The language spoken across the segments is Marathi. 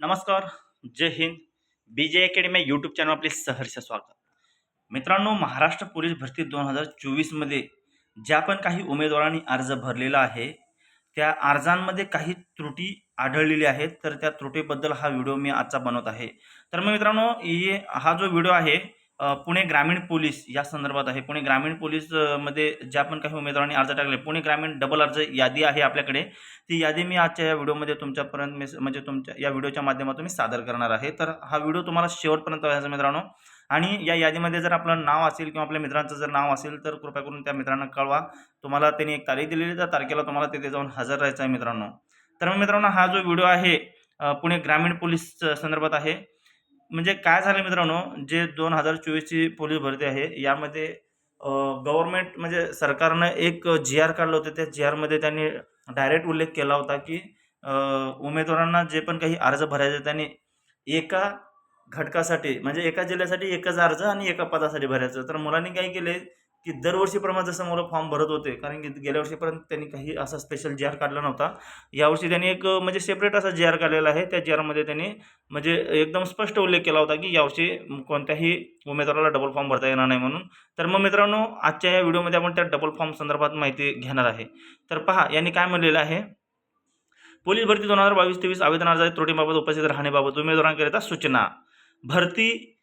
नमस्कार जय Hind. B J academy YouTube channel आपले सहर्ष स्वागत. मित्रांनो महाराष्ट्र पोलीस भरती दोन हजार चोवीसमध्ये ज्या पण काही उमेदवारांनी अर्ज भरलेला आहे त्या अर्जांमध्ये काही त्रुटी आढळलेली आहेत तर त्या त्रुटीबद्दल हा व्हिडिओ मी आजचा बनवत आहे. तर मग मित्रांनो हा जो व्हिडिओ आहे पुणे ग्रामीण पोलीस या संदर्भात आहे. पुणे ग्रामीण पोलीसमध्ये ज्या पण काही उमेदवारांनी अर्ज टाकले पुणे ग्रामीण डबल अर्ज यादी आहे आपल्याकडे. ती यादी मी आजच्या या व्हिडिओमध्ये तुमच्यापर्यंत मेस म्हणजे तुमच्या या व्हिडिओच्या माध्यमातून मी सादर करणार आहे. तर हा व्हिडिओ तुम्हाला शेवटपर्यंत व्हायचा मित्रांनो. आणि या यादीमध्ये जर आपलं नाव असेल किंवा आपल्या मित्रांचं जर नाव असेल तर कृपया करून त्या मित्रांना कळवा. तुम्हाला त्यांनी एक तारीख दिलेली त्या तारखेला तुम्हाला तिथे जाऊन हजर राहायचं आहे मित्रांनो. तर मग मित्रांनो हा जो व्हिडिओ आहे पुणे ग्रामीण पोलीस संदर्भात आहे. म्हणजे काय झालं मित्रांनो जे दोन हजार चोवीसची पोलीस भरती आहे यामध्ये गव्हर्नमेंट म्हणजे सरकारनं एक जी आर काढलं होतं. त्या जी आरमध्ये त्यांनी डायरेक्ट उल्लेख केला होता की उमेदवारांना जे पण काही अर्ज भरायचे त्यांनी एका घटकासाठी म्हणजे एका जिल्ह्यासाठी एकच अर्ज आणि एका पदासाठी भरायचं. तर मुलांनी काय केले की दरवर्षीप्रमाणे जसं मुलं फॉर्म भरत होते कारण की गेल्या वर्षीपर्यंत त्यांनी काही असा स्पेशल जी आर काढला नव्हता. यावर्षी त्यांनी एक म्हणजे सेपरेट असा जी आर काढलेला आहे. त्या जी आरमध्ये त्यांनी म्हणजे एकदम स्पष्ट उल्लेख केला होता की यावर्षी कोणत्याही उमेदवाराला डबल फॉर्म भरता येणार नाही म्हणून. तर मग मित्रांनो आजच्या या व्हिडिओमध्ये आपण त्या डबल फॉर्म संदर्भात माहिती घेणार आहे. तर पहा यांनी काय म्हणलेलं आहे? पोलीस भरती दोन हजार बावीस तेवीस आवेदन अर्जाच्या त्रुटीबाबत उपस्थित राहण्याबाबत उमेदवारांकरिता सूचना. भरती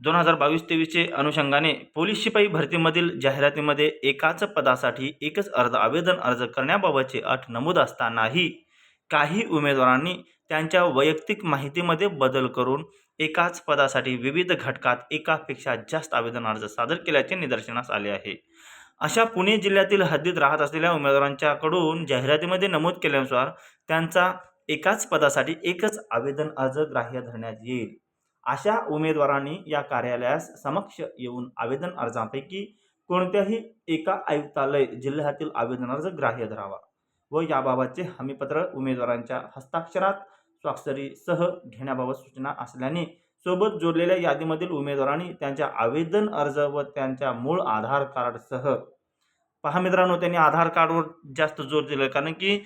दोन हजार बावीस तेवीसचे अनुषंगाने पोलीस शिपाई भरतीमधील जाहिरातीमध्ये एकाच पदासाठी एकच अर्ज आवेदन अर्ज करण्याबाबतचे अट नमूद असतानाही काही उमेदवारांनी त्यांच्या वैयक्तिक माहितीमध्ये बदल करून एकाच पदासाठी विविध घटकात एकापेक्षा जास्त आवेदन अर्ज सादर केल्याचे निदर्शनास आले आहे. अशा पुणे जिल्ह्यातील हद्दीत राहत असलेल्या उमेदवारांच्याकडून जाहिरातीमध्ये नमूद केल्यानुसार त्यांचा एकाच पदासाठी एकच आवेदन अर्ज ग्राह्य धरण्यात येईल. अशा उमेदवारांनी या कार्यालयास समक्ष येऊन आवेदन अर्जांपैकी कोणत्याही एका आयुक्तालय जिल्ह्यातील आवेदन अर्ज ग्राह्य धरावा व याबाबतचे हमीपत्र उमेदवारांच्या हस्ताक्षरात स्वाक्षरीसह घेण्याबाबत सूचना असल्याने सोबत जोडलेल्या यादीमधील उमेदवारांनी त्यांच्या आवेदन अर्ज व त्यांच्या मूळ आधार कार्डसह पहा मित्रांनो त्यांनी आधार कार्डवर जास्त जोर दिला आहे कारण की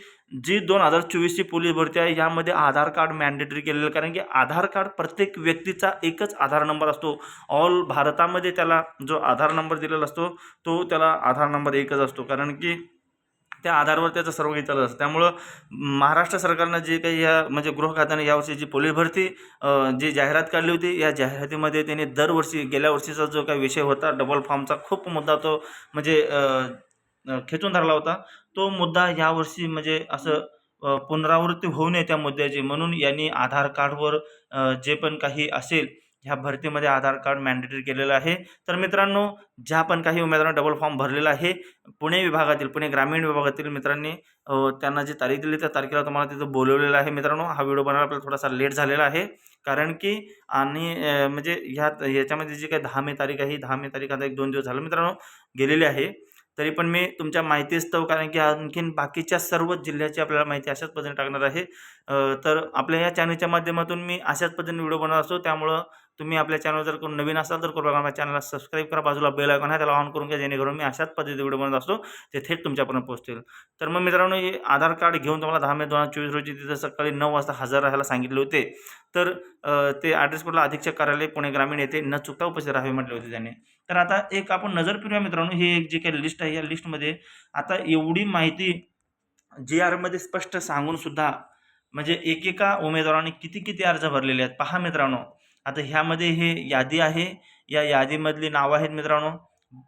जी दोन हजार चोवीसची पोलीस भरती आहे यामध्ये आधार कार्ड मॅन्डेटरी केलेलं आहे. कारण की आधार कार्ड प्रत्येक व्यक्तीचा एकच आधार नंबर असतो. ऑल भारतामध्ये त्याला जो आधार नंबर दिलेला असतो तो त्याला आधार नंबर एकच असतो. कारण की त्या आधारवर त्याचं सर्व काही चालत असतं. त्यामुळं महाराष्ट्र सरकारनं जे काही या म्हणजे गृह खात्याने यावर्षी जी पोलीस भरती जी जाहिरात काढली होती या जाहिरातीमध्ये त्यांनी दरवर्षी गेल्या वर्षीचा जो काही विषय होता डबल फॉर्मचा खूप मुद्दा तो म्हणजे खेचून धरला होता. तो मुद्दा यावर्षी म्हणजे असं पुनरावृत्ती होऊ नये त्या मुद्द्याची. म्हणून यांनी आधार कार्डवर जे पण काही असेल ह्या भरतीमध्ये आधार कार्ड मॅन्डेटरी केलेलं आहे. तर मित्रांनो ज्या पण काही उमेदवारांना डबल फॉर्म भरलेला आहे पुणे विभागातील पुणे ग्रामीण विभागातील मित्रांनी त्यांना जी तारीख दिली त्या तारखेला तुम्हाला तिथं बोलवलेलं आहे मित्रांनो. हा व्हिडिओ बनवायला आपल्याला थोडासा लेट झालेला आहे. कारण की आणि म्हणजे ह्या याच्यामध्ये जी काही दहा मे तारीख आहे दहा मे तारीख आता एक दोन दिवस झालं मित्रांनो गेलेली आहे. तरी पण मी तुमच्या माहितीस्तव कारण की आणखीन बाकीच्या सर्व जिल्ह्याची आपल्याला माहिती अशाच पद्धतीने टाकणार आहे. तर आपल्या या चॅनलच्या माध्यमातून मी अशाच पद्धतीने व्हिडिओ बनवत असतो. त्यामुळं तुम्ही आपल्या चॅनल जर कोण नवीन असाल तर कृपया माझ्या चॅनलला सबस्क्राईब करा. बाजूला बेल आयकॉन आहे त्याला ऑन करून घ्या जेणेकरून मी अशाच पद्धतीने व्हिडिओ बनवत असतो ते थेट तुमच्यापर्यंत पोहोचतील. तर मग मित्रांनो हे आधार कार्ड घेऊन तुम्हाला दहा मे दोन हजार चोवीस रोजी तिथं सकाळी नऊ वाजता हजर राहायला सांगितले होते. तर ते ॲड्रेस कुठला? अधीक्षक कार्यालय पुणे ग्रामीण येथे न चुकता उपस्थित राहावे म्हटले होते त्याने. तर आता एक आपण नजर फिरूया मित्रांनो. ही एक जी काही लिस्ट आहे या लिस्टमध्ये आता एवढी माहिती जे आरमध्ये स्पष्ट सांगून सुद्धा म्हणजे एकेका उमेदवाराने किती किती अर्ज भरलेले आहेत? पहा मित्रांनो. आता ह्यामध्ये हे यादी आहे. या यादीमधली नावं आहेत मित्रांनो.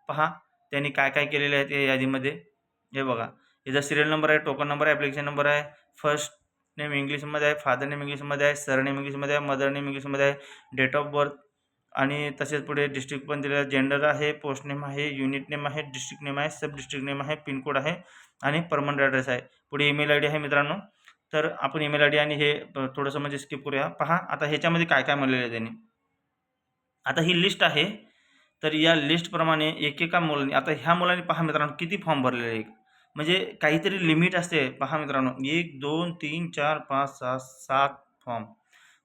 पहा त्यांनी काय काय केलेले आहेत या यादीमध्ये. हे बघा. याचा सिरियल नंबर आहे टोकन नंबर आहे ॲप्लिकेशन नंबर आहे. फर्स्ट नेम इंग्लिशमध्ये आहे फादर नेम इंग्लिशमध्ये आहे सर नेम इंग्लिशमध्ये आहे मदर नेम इंग्लिशमध्ये आहे डेट ऑफ बर्थ आणि तसेच पुढे डिस्ट्रिक्ट पण दिलेलं आहे. जेंडर आहे पोस्ट नेम आहे युनिट नेम आहे डिस्ट्रिक्ट नेम आहे सब डिस्ट्रिक्ट नेम आहे पिनकोड आहे आणि परमनंट ॲड्रेस आहे. पुढे ईमेल आय डी आहे मित्रांनो. तर आपण ईमेल आय डी आणि हे थोडंसं म्हणजे स्किप करूया. पहा आता ह्याच्यामध्ये काय काय म्हणलेलं आहे त्यांनी. आता ही लिस्ट आहे. तर या लिस्टप्रमाणे एकेका मुलांनी आता ह्या मुलांनी पहा मित्रांनो किती फॉर्म भरलेले आहे म्हणजे काहीतरी लिमिट असते. पहा मित्रांनो एक दोन तीन चार पाच सहा सात फॉर्म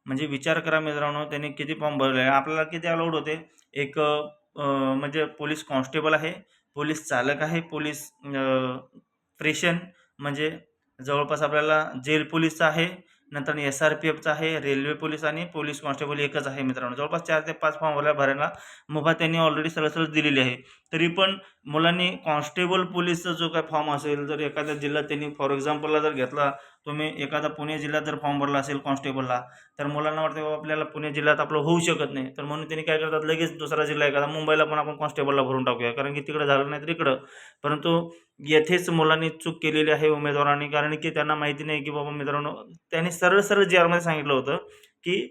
म्हणजे विचार करा मित्रांनो त्यांनी किती फॉर्म भरले आहे आपल्याला किती अलाउड होते? एक म्हणजे पोलीस कॉन्स्टेबल आहे पोलीस चालक आहे पोलीस प्रेशन म्हणजे जवळपास आपल्याला जेल पोलीसचा आहे नंतर एस आर पी एफचा आहे रेल्वे पोलीस आणि पोलीस कॉन्स्टेबल एकच आहे मित्रांनो. जवळपास चार ते पाच फॉर्म भरायला भरायला मुभा त्यांनी ऑलरेडी सरळ सरळ दिलेली आहे. तरी पण मुलांनी कॉन्स्टेबल पोलीसचा जो काय फॉर्म असेल जर एखाद्या जिल्ह्यात त्यांनी फॉर एक्झाम्पलला जर घेतला तुम्ही एखादा पुणे जिल्ह्यात जर फॉर्म भरला असेल कॉन्स्टेबलला तर मुलांना वाटतं बाबा आपल्याला पुणे जिल्ह्यात आपलं होऊ शकत नाही. तर म्हणून त्यांनी काय करतात लगेच दुसरा जिल्हा एखादा मुंबईला पण आपण कॉन्स्टेबलला भरून टाकूया. कारण की तिकडे झालं नाही तर इकडं. परंतु येथेच मुलांनी चूक केलेली आहे उमेदवारांनी. कारण की त्यांना माहिती नाही की बाबा मित्रांनो त्यांनी सरळ सरळ जी आरमध्ये सांगितलं होतं की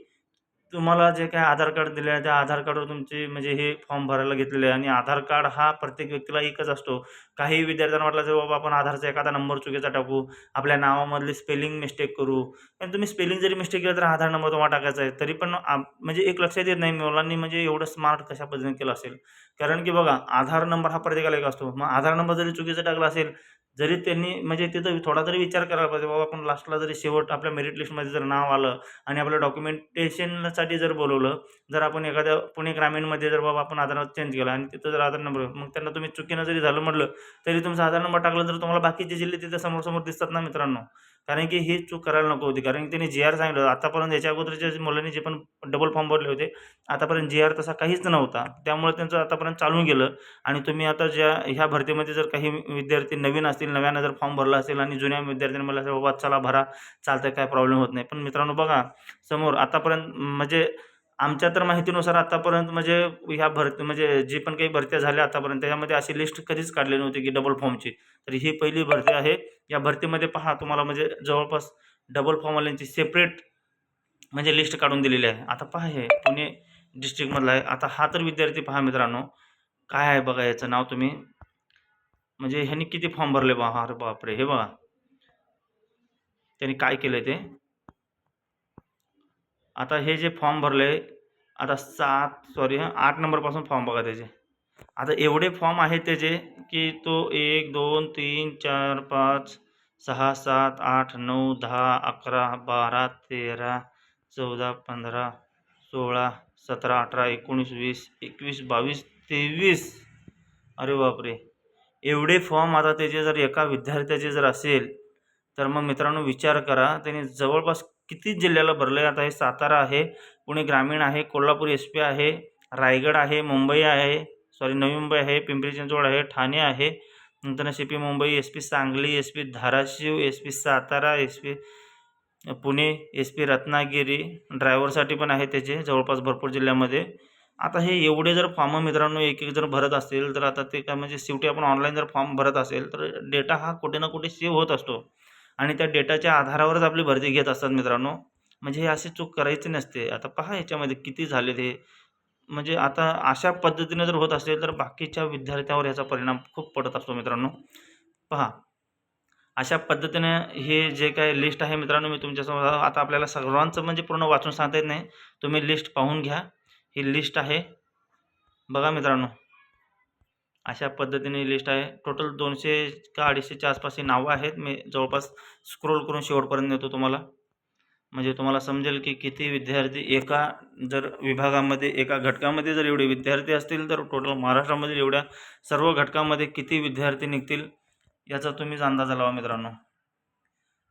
तुम्हाला जे काय आधार कार्ड दिले आहे त्या आधार कार्डवर तुमचे म्हणजे हे फॉर्म भरायला घेतलेले आहे आणि आधार कार्ड हा प्रत्येक व्यक्तीला एकच असतो. काही विद्यार्थ्यांना वाटलं जर बाबा आपण आधारचा एखादा नंबर चुकीचा टाकू आपल्या नावामधली स्पेलिंग मिस्टेक करू. आणि तुम्ही स्पेलिंग जरी मिस्टेक केलं तर आधार नंबर तुम्हाला टाकायचा आहे. तरी पण म्हणजे एक लक्षात येत नाही मुलांनी म्हणजे एवढं स्मार्ट कशा पद्धतीने केलं असेल. कारण की बघा आधार नंबर हा प्रत्येकाला एक असतो. मग आधार नंबर जरी चुकीचा टाकला असेल जरी त्यांनी म्हणजे तिथं थोडा तरी विचार करायला पाहिजे बाबा आपण लास्टला जरी शेवट आपल्या मेरिट लिस्टमध्ये जर नाव आलं आणि आपलं साठी जर बोलवलं जर आपण एखाद्या पुणे ग्रामीणमध्ये जर बाबा आपण आधार चेंज केला आणि तिथं जर आधार नंबर मग त्यांना तुम्ही चुकीनं जरी झालं म्हटलं तरी तुमचा आधार नंबर टाकला तर तुम्हाला बाकीचे जिल्हे तिथे समोर समोर दिसतात ना मित्रांनो? कारण की ही चूक करायला नको होती. कारण की त्यांनी जी आर सांगितलं आतापर्यंत याच्या अगोदरच्या मुलांनी जे पण डबल फॉर्म भरले होते आतापर्यंत जी आर तसा काहीच नव्हता. त्यामुळे त्यांचं आतापर्यंत चालून गेलं आणि तुम्ही आता ज्या ह्या भरतीमध्ये जर काही विद्यार्थी नवीन असतील नव्यानं जर फॉर्म भरला असेल आणि जुन्या विद्यार्थ्यांनी मला बाबा चला भरा चालतं काय प्रॉब्लेम होत नाही. पण मित्रांनो बघा समोर आतापर्यंत म्हणजे आमच्या तर माहितीनुसार आतापर्यंत म्हणजे ह्या भरती म्हणजे जी पण काही भरत्या झाल्या आतापर्यंत त्याच्यामध्ये अशी लिस्ट कधीच काढली नव्हती की डबल फॉर्मची तर ही पहिली भरती आहे. या भरतीमध्ये पहा तुम्हाला म्हणजे जवळपास डबल फॉर्मवाल्यांची सेपरेट म्हणजे लिस्ट काढून दिलेली आहे. आता पहा हे पुणे डिस्ट्रिक्टमधला आहे. आता हा तर विद्यार्थी पहा मित्रांनो. काय आहे बघा याचं नाव तुम्ही. म्हणजे ह्यांनी किती फॉर्म भरले बा? अरे बापरे हे बघा. त्यांनी काय केलं ते? आता हे जे फॉर्म भरले आता सात सॉरी हां आठ नंबरपासून फॉर्म बघा त्याचे. आता एवढे फॉर्म आहेत त्याचे की तो एक दोन तीन चार पाच सहा सात आठ नऊ दहा अकरा बारा तेरा चौदा पंधरा सोळा सतरा अठरा एकोणीस वीस एकवीस बावीस तेवीस. अरे बापरे! एवढे फॉर्म आता त्याचे जर एका विद्यार्थ्याचे जर असेल तर मग मित्रांनो विचार करा त्याने जवळपास किती जिल्ह्याला भरलं आहे आता हे सातारा आहे पुणे ग्रामीण आहे कोल्हापूर एस पी आहे रायगड आहे मुंबई आहे सॉरी नवी मुंबई आहे पिंपरी चिंचवड आहे ठाणे आहे नंतर S P Mumbai S P Sangli S P Dharashiv S P Satara S P Pune S P Ratnagiri ड्रायव्हरसाठी पण आहे त्याचे जवळपास भरपूर जिल्ह्यामध्ये. आता हे एवढे जर फॉर्म मित्रांनो एक एक जर भरत असतील तर आता ते काय म्हणजे शेवटी आपण ऑनलाईन जर फॉर्म भरत असेल तर डेटा हा कुठे ना कुठे सेव्ह होत असतो. आणि त्या डेटाच्या आधारावरच आपली भरती घेत असतात मित्रांनो. म्हणजे हे अशी चूक करायची नसते. आता पहा याच्यामध्ये किती झाले ते म्हणजे आता अशा पद्धतीने जर होत असेल तर बाकीच्या विद्यार्थ्यावर याचा परिणाम खूप पडत असतो मित्रांनो. पहा. अशा पद्धतीने हे जे काय लिस्ट आहे मित्रांनो मी तुमच्यासमोर आता आपल्याला सर्वांचं म्हणजे पूर्ण वाचून सांगता येत नाही. तुम्ही लिस्ट पाहून घ्या. ही लिस्ट आहे. बघा मित्रांनो. अशा पद्धतीने लिस्ट आहे. टोटल दोनशे का अडीचशेच्या आसपास ही नावं आहेत. मी जवळपास स्क्रोल करून शेवटपर्यंत नेतो तुम्हाला. म्हणजे तुम्हाला समजेल की किती विद्यार्थी एका जर विभागामध्ये एका घटकामध्ये जर एवढे विद्यार्थी असतील तर टोटल महाराष्ट्रामधील एवढ्या सर्व घटकामध्ये किती विद्यार्थी निघतील याचा तुम्हीच अंदाजा लावा मित्रांनो.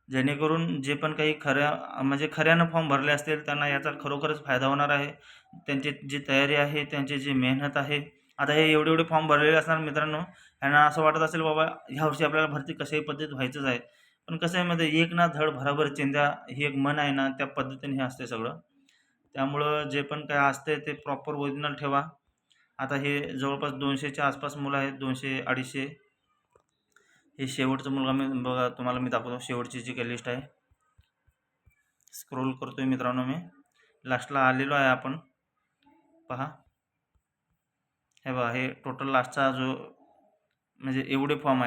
जेणेकरून जे पण काही खऱ्या म्हणजे खऱ्यानं फॉर्म भरले असतील त्यांना याचा खरोखरच फायदा होणार आहे. त्यांची जी तयारी आहे त्यांची जी मेहनत आहे आता हे एवढे एवढे फॉर्म भरलेले असणार मित्रांनो. यांना असं वाटत असेल बाबा ह्या वर्षी आपल्याला भरती कशाही पद्धतीत व्हायचंच आहे. पण कसं आहे मध्ये एक ना धड भराभर चिंध्या ही एक मन आहे ना त्या पद्धतीने हे असते सगळं. त्यामुळं जे पण काय असते ते प्रॉपर ओरिजिनल ठेवा. आता हे जवळपास दोनशेच्या आसपास मुलं आहेत दोनशे अडीचशे. हे शेवटचं मुलगा मी बघा तुम्हाला मी दाखवतो. शेवटची जी काही लिस्ट आहे. स्क्रोल करतोय मित्रांनो मी. लास्टला आलेलो आहे आपण. पहा. हे बघा हे टोटल लास्टचा जो म्हणजे एवढे फॉर्म आहेत.